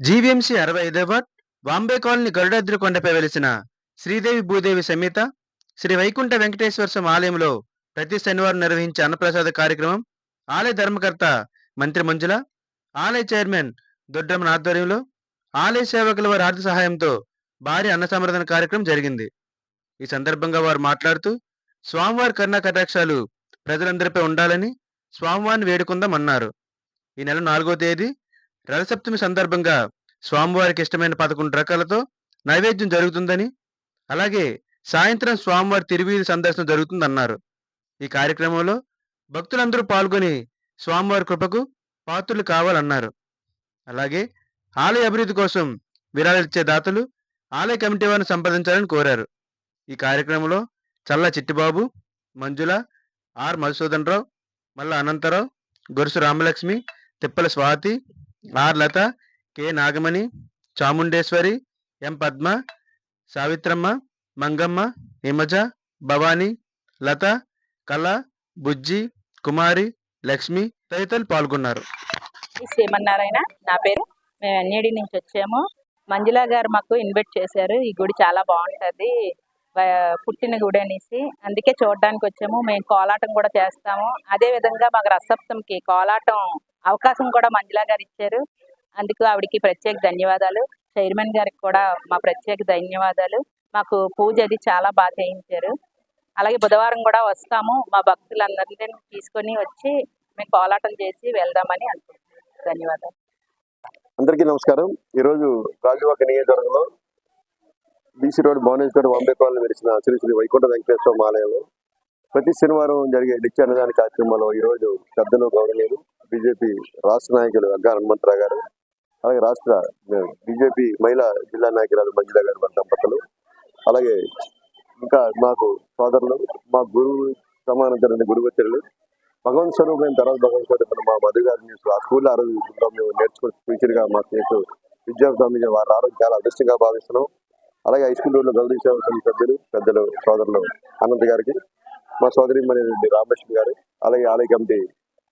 GVMC అరవై ఐదో ward Bombay colony Garudadri కొండపై వెలిసిన శ్రీదేవి భూదేవి సమేత శ్రీ వైకుంఠ వెంకటేశ్వర స్వామి ఆలయంలో ప్రతి శనివారం నిర్వహించే అన్నప్రసాద కార్యక్రమం ఆలయ ధర్మకర్త మంత్రి మంజుల ఆలయ చైర్మన్ దొడ్డమ్మ ఆధ్వర్యంలో ఆలయ సేవకుల వారి ఆర్థిక సహాయంతో భారీ అన్న సంవర్ధన కార్యక్రమం జరిగింది. ఈ సందర్భంగా వారు మాట్లాడుతూ స్వామివారి కరుణా కటాక్షాలు ప్రజలందరిపై ఉండాలని స్వామివారిని వేడుకుందామన్నారు. ఈ నెల నాలుగో తేదీ రథసప్తమి సందర్భంగా స్వామివారికి ఇష్టమైన పదకొండు రకాలతో నైవేద్యం జరుగుతుందని అలాగే సాయంత్రం స్వామివారి తిరువీధి సందర్శనం జరుగుతుందన్నారు. ఈ కార్యక్రమంలో భక్తులందరూ పాల్గొని స్వామివారి కృపకు పాత్రులు కావాలన్నారు. అలాగే ఆలయ అభివృద్ధి కోసం విరాళిచ్చే దాతలు ఆలయ కమిటీ వారిని సంప్రదించాలని కోరారు. ఈ కార్యక్రమంలో Challa Chittibabu Manjula R Madhusudan Rao Malla Anantharao Gorusu Ramalakshmi Tippala Swathi R Latha K. Nagamani Chamundeshwari M. Padma Savitramma Mangamma Himaja Bhavani Latha Kala Bujji Kumari Lakshmi తదితరులు పాల్గొన్నారు. శ్రీమన్నారాయణ నా పేరు. మేము ఎన్ఏడి నుంచి వచ్చాము. మంజులా గారు మాకు ఇన్వైట్ చేశారు. ఈ గుడి చాలా బాగుంటుంది. పుట్టిన గుడి అనేసి. అందుకే చూడడానికి వచ్చాము మేము కోలాటం కూడా చేస్తాము. అదే విధంగా మాకు రసప్తంకి కోలాటం అవకాశం కూడా మంజులా గారు ఇచ్చారు. అందుకు ఆవిడకి ప్రత్యేక ధన్యవాదాలు. చైర్మన్ గారికి కూడా మా ప్రత్యేక ధన్యవాదాలు. మాకు పూజ అది చాలా బాగా చేయించారు. అలాగే బుధవారం కూడా వస్తాము. మా భక్తులందరినీ తీసుకొని వచ్చి మేము కోలాటం చేసి వెళ్దామని అనుకుంటున్నాను ధన్యవాదాలు. అందరికీ నమస్కారం. ఈరోజు రాజువాక నియోజకవర్గంలో BC road Bhubaneswar Bombay colony వెలిసిన శ్రీ శ్రీ వైకుంఠ వెంకటేశ్వర ఆలయంలో ప్రతి శనివారం జరిగే నిత్య అన్నదాన కార్యక్రమంలో ఈరోజు పెద్దలు గౌరవనీయులు బీజేపీ రాష్ట్ర నాయకులు అగ్గా హనుమంతరావు గారు అలాగే రాష్ట్ర బీజేపీ మహిళా జిల్లా నాయకురాలు మంజుల గారు వారి దంపతులు అలాగే ఇంకా మాకు సోదరులు మా గురువు సమానంతర గురువచరులు భగవంత్ స్వరూపమైన తర్వాత భగవంత్ స్వరూపమైన మా మధు గారిని ఆ స్కూల్లో ఆ రోజు మేము నేర్చుకుని టీచర్గా మా మాకు నేర్చు విద్యాస్వామి వారి రావడం చాలా అదృష్టంగా భావిస్తున్నాం. అలాగే హై స్కూల్ రోడ్లో గౌరవ సేవ సభ్యులు పెద్దలు సోదరులు అనంత్ గారికి మా సోదరి మరి రామలక్ష్మి గారు అలాగే ఆలయ కమిటీ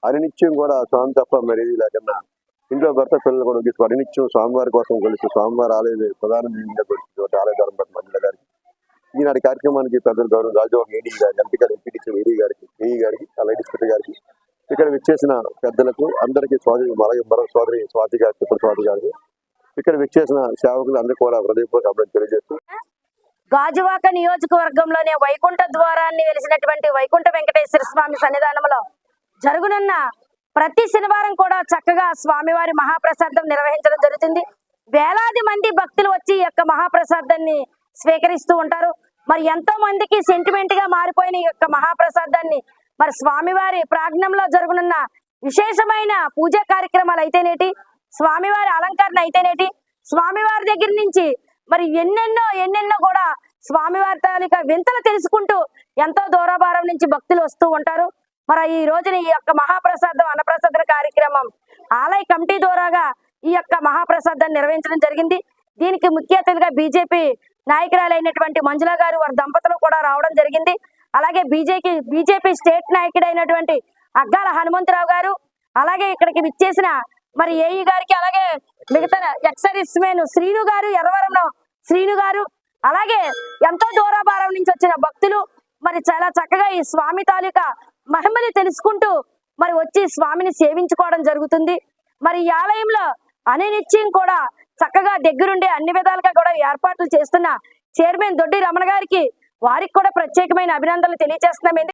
అనినిత్యం కూడా స్వామి తప్ప మరి లేకన్నా ఇంట్లో భర్త పిల్లలు కూడా తీసుకు అనినిత్యం స్వామివారి కోసం కలిసి స్వామివారి ఆలయ ప్రధాన ఆలయ ధర్మపతి మండలి గారికి ఈనాటి కార్యక్రమానికి పెద్దలు గౌరవం రాజభవన్ ఏడీ గారి ఎంపీ ఎంపీటీసీ ఏడీ గారికి ఏఈ గారికి అలాగే డిస్ట్రిక్ట్ గారికి ఇక్కడ విచ్చేసిన పెద్దలకు అందరికీ సోదరి అలాగే మరో సోదరి స్వాతి గారికి ఇప్పుడు స్వాతి గారికి ఇక్కడ విచ్చేసిన సేవకులు అందరికీ కూడా హృదయపూర్వక అభివృద్ధి తెలియజేస్తూ గాజువాక నియోజకవర్గంలోనే వైకుంఠ ద్వారాన్ని వెలిసినటువంటి వైకుంఠ వెంకటేశ్వర స్వామి సన్నిధానంలో జరుగునున్న ప్రతి శనివారం కూడా చక్కగా స్వామివారి మహాప్రసాదం నిర్వహించడం జరుగుతుంది. వేలాది మంది భక్తులు వచ్చి ఈ యొక్క మహాప్రసాదాన్ని స్వీకరిస్తూ ఉంటారు. మరి ఎంతో మందికి సెంటిమెంట్గా మారిపోయిన ఈ యొక్క మహాప్రసాదాన్ని మరి స్వామివారి ప్రాజ్ఞంలో జరుగునున్న విశేషమైన పూజా కార్యక్రమాలు అయితేనేటి స్వామివారి అలంకరణ అయితేనేటి స్వామివారి దగ్గర నుంచి మరి ఎన్నెన్నో ఎన్నెన్నో కూడా స్వామివారి తాలూకా వింతలు తెలుసుకుంటూ ఎంతో దూరభారం నుంచి భక్తులు వస్తూ ఉంటారు. మరి ఈ రోజున ఈ యొక్క మహాప్రసాదం అన్నప్రసాద కార్యక్రమం ఆలయ కమిటీ ద్వారాగా ఈ యొక్క మహాప్రసాదాన్ని నిర్వహించడం జరిగింది. దీనికి ముఖ్య అతిథిగా బీజేపీ నాయకురాలైనటువంటి మంజుల గారు వారి దంపతులు కూడా రావడం జరిగింది. అలాగే బీజేపీ బీజేపీ స్టేట్ నాయకుడైనటువంటి అగ్గాల హనుమంతరావు గారు అలాగే ఇక్కడికి విచ్చేసిన మరి ఏఈ గారికి అలాగే మిగతా ఎక్సరీస్ మెన్ శ్రీను గారు ఎర్రవరంలో శ్రీను గారు అలాగే ఎంతో దూరభారం నుంచి వచ్చిన భక్తులు మరి చాలా చక్కగా ఈ స్వామి తాలూకా మహిమని తెలుసుకుంటూ మరి వచ్చి స్వామిని సేవించుకోవడం జరుగుతుంది. మరి ఈ ఆలయంలో అనినిత్యం కూడా చక్కగా దగ్గరుండే అన్ని విధాలుగా కూడా ఏర్పాట్లు చేస్తున్న చైర్మన్ దొడ్డి రమణ గారికి వారికి కూడా ప్రత్యేకమైన అభినందనలు తెలియజేస్తున్నాం.